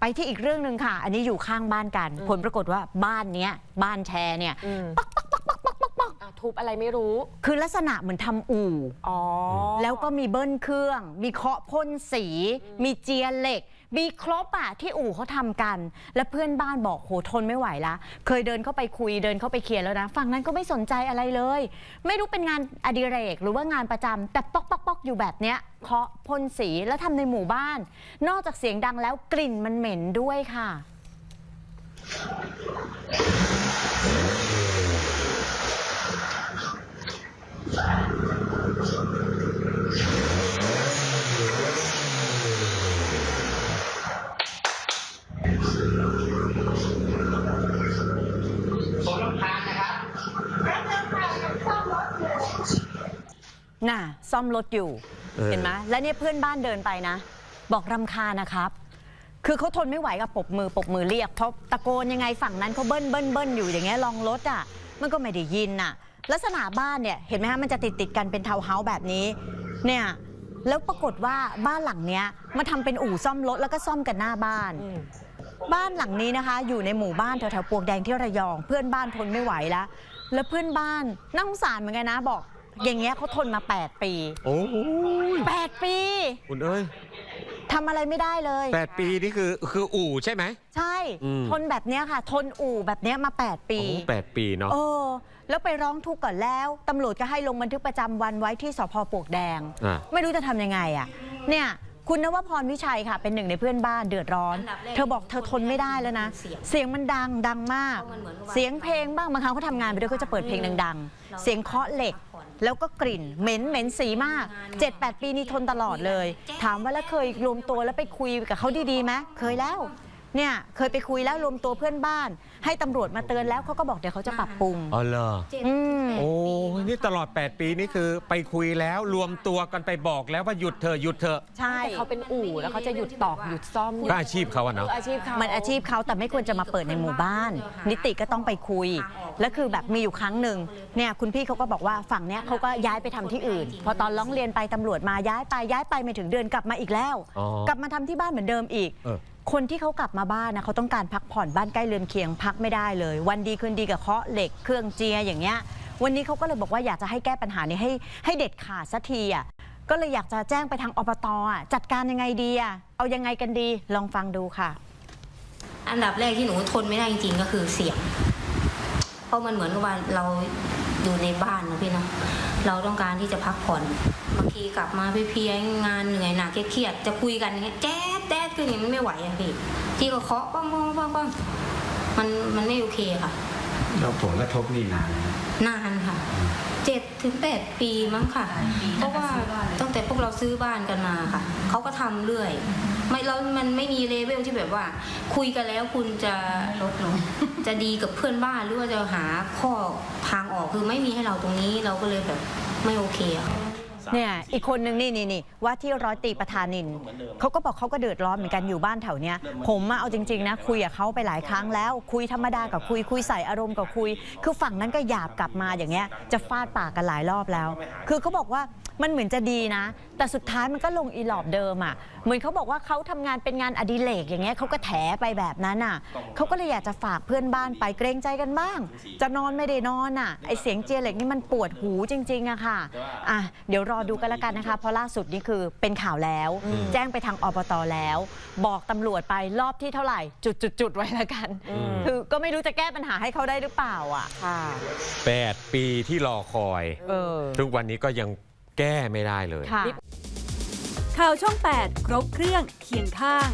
ไปที่อีกเรื่องหนึ่งค่ะ อันนี้อยู่ข้างบ้านกันอืมผลปรากฏว่าบ้านเนี้ยบ้านแชร์เนี่ยอืมอะทุบอะไรไม่รู้ คือลักษณะเหมือนทำอู่ อ๋อแล้วก็มีเบิ้ลเครื่อง มีเคาะพ่นสี มีเจียเหล็ก มีครบอะที่อู่เขาทำกัน แล้วเพื่อนบ้านบอกโหทนไม่ไหวละ เคยเดินเข้าไปคุยเดินเข้าไปเคลียร์แล้วนะ ฝั่งนั้นก็ไม่สนใจอะไรเลย ไม่รู้เป็นงานอดิเรกหรือว่างานประจำแต่ป๊อกป๊ อยู่แบบเนี้ยเคาะพ่นสีแล้วทำในหมู่บ้าน นอกจากเสียงดังแล้วกลิ่นมันเหม็นด้วยค่ะ น่ะ ซ่อมรถอยู่เออ เห็นไหมแล้วเนี่ยเพื่อนบ้านเดินไปนะ บอกรำคาญนะครับ คือเขาทนไม่ไหวกับปรบมือปรบมือเรียกเพราะตะโกนยังไงฝั่งนั้นเขาเบิ้ลเบิ้ลเบิ้ลอยู่อย่างเงี้ยลองรถอะ มันก็ไม่ได้ยินน่ะ ลักษณะบ้านเนี่ยเห็นไหมฮะมันจะติดติดๆกันเป็นทาวน์เฮาส์แบบนี้ เนี่ยแล้วปรากฏว่าบ้านหลังเนี้ยมาทำเป็นอู่ซ่อมรถแล้วก็ซ่อมกันหน้าบ้านอืมบ้านหลังนี้นะคะ อยู่ในหมู่บ้านแถวๆปลวกแดงที่ระยอง เพื่อนบ้านทนไม่ไหวแล้ว แล้วเพื่อนบ้านน่าสงสารเหมือนกันนะบอก อย่างเงี้ยเขาทนมา 8 ปี โอ้ย8 ปี คุณเอ้ยทำอะไรไม่ได้เลย แปดปีนี่คือคืออู่ใช่ไหม ใช่ อืม ทนแบบเนี้ยค่ะ ทนอู่แบบเนี้ยมา 8 ปี โอ้แปดปีเนาะ เออ แล้วไปร้องทุกข์ก่อนแล้ว ตำรวจก็ให้ลงบันทึกประจำวันไว้ที่สพปลวกแดง อะ ไม่รู้จะทำยังไงอะ เนี่ย คุณนวพรวิชัยค่ะ เป็นหนึ่งในเพื่อนบ้านเดือดร้อนอันดับแรกเธอบอกเธอทนไม่ได้แล้วนะ เสียงเสียงมันดังดังมากเพราะมันเหมือนกับว่าเสียงเพลงบ้างบางครั้งเขาทำงานไปด้วยก็จะเปิดเพลงดัง ๆ เสียงเคาะเหล็ก แล้วก็กลิ่นเหม็นเหม็นสีมาก 7-8 ปีนี้ทนตลอดเลย ถามว่าแล้วเคยรวมตัวแล้วไปคุยกับเขาดีๆไหมเคยแล้ว เนี่ยเคยไปคุยแล้วรวมตัวเพื่อนบ้าน ให้ตำรวจมาเตือนแล้วเขาก็บอกเดี๋ยวเขาจะปรับปรุง อ๋อเหรอเจ็ดอืม โอ้ยนี่ตลอด 8 ปีนี่คือไปคุยแล้วรวมตัวกันไปบอกแล้วว่าหยุดเธอะหยุดเธอะใช่ แต่เขาเป็นอู่แล้วเขาจะหยุดตอกหยุดซ่อมก็อาชีพเขาอะเอเนาะออาชีพเขามันอาชีพเขาแต่ไม่ควรจะมาเปิดในหมู่บ้าน นิติก็ต้องไปคุย แล้วคือแบบมีอยู่ครั้งหนึ่งเนี่ยคุณพี่เขาก็บอกว่าฝั่งเนี้ยเขาก็ย้ายไปทำที่อื่น พอตอนร้องเรียนไปตำรวจมาย้ายไปย้ายไปไม่ถึงเดือนกลับมาอีกแล้ว อ๋อกลับมาทำที่บ้านเหมือนเดิมอีก เออ คนที่เขากลับมาบ้านนะเขาต้องการพักผ่อนบ้านใกล้เรือนเคียงพักไม่ได้เลย วันดีคืนดีกับเคาะเหล็กเครื่องเจียอย่างเงี้ยวันนี้เขาก็เลยบอกว่าอยากจะให้แก้ปัญหานี้ให้ให้เด็ดขาดสักทีอะก็เลยอยากจะแจ้งไปทางอบตอะจัดการยังไงดีอะเอายังไงกันดีลองฟังดูค่ะ อันดับแรกที่หนูทนไม่ได้จริงๆก็คือเสียง เพราะมันเหมือนกับว่าเรา อยู่ในบ้านนะพี่เนาะเราต้องการที่จะพักผ่อนบางทีกลับมาเพียๆงานเหนื่อยหนักเครียดจะคุยกันเงี้ยแจ๊ดแจ๊ดคือย่างนี้มันไม่ไหวอะพี่ที่ก็เคาะป้องป้องป้องป้องมันมันไม่โอเคค่ะ แล้วผลกระทบนี่นานนะนานค่ะเจ็ดถึงแปดปีมั้งค่ะ เพราะว่าตั้งแต่พวกเราซื้อบ้านกันมาค่ะเขาก็ทำเรื่อยไม่แล้วมันไม่มีเลเวลที่แบบว่า คุยกันแล้วคุณจะลดลงจะดีกับเพื่อนบ้านหรือว่าจะหาข้อทางออกคือไม่มีให้เราตรงนี้เราก็เลยแบบไม่โอเคอะ เนี่ยอีกคนนึงนี่นี่นี่ว่าที่ร้อยตรีประธานินเขาก็บอกเขาก็เดือดร้อนเหมือนกันอยู่บ้านแถวเนี้ยผมมาเอาจริงๆนะคุยกับเขาไปหลายครั้งแล้วคุยธรรมดากับคุยคุยใส่อารมณ์กับคุย คือฝั่งนั้นก็หยาบกลับมาอย่างเงี้ยจะฟาดปากกันหลายรอบแล้ว คือเขาบอกว่า มันเหมือนจะดีนะ แต่สุดท้ายมันก็ลงอีหลอบเดิมอะ เหมือนเขาบอกว่าเขาทำงานเป็นงานอดิเรกอย่างเงี้ยเขาก็แถไปแบบนั้นอะเขาก็เลยอยากจะฝากเพื่อนบ้านไปเกรงใจกันบ้าง จะนอนไม่ได้นอนอะไอเสียงเจียเหล็กนี่มันปวดหูจริงๆอะค่ะอะ เดี๋ยวรอดูกันละกันนะคะ เพราะล่าสุดนี่คือเป็นข่าวแล้ว แจ้งไปทางอบตแล้ว บอกตำรวจไปรอบที่เท่าไหร่ จุดๆๆไว้ละกัน คือก็ไม่รู้จะแก้ปัญหาให้เขาได้หรือเปล่าอะ ค่ะ 8 ปีที่รอคอย เออ ทุกวันนี้ก็ยัง แก้ไม่ได้เลย ข่าวช่อง 8 ครบเครื่องเคียงข้าง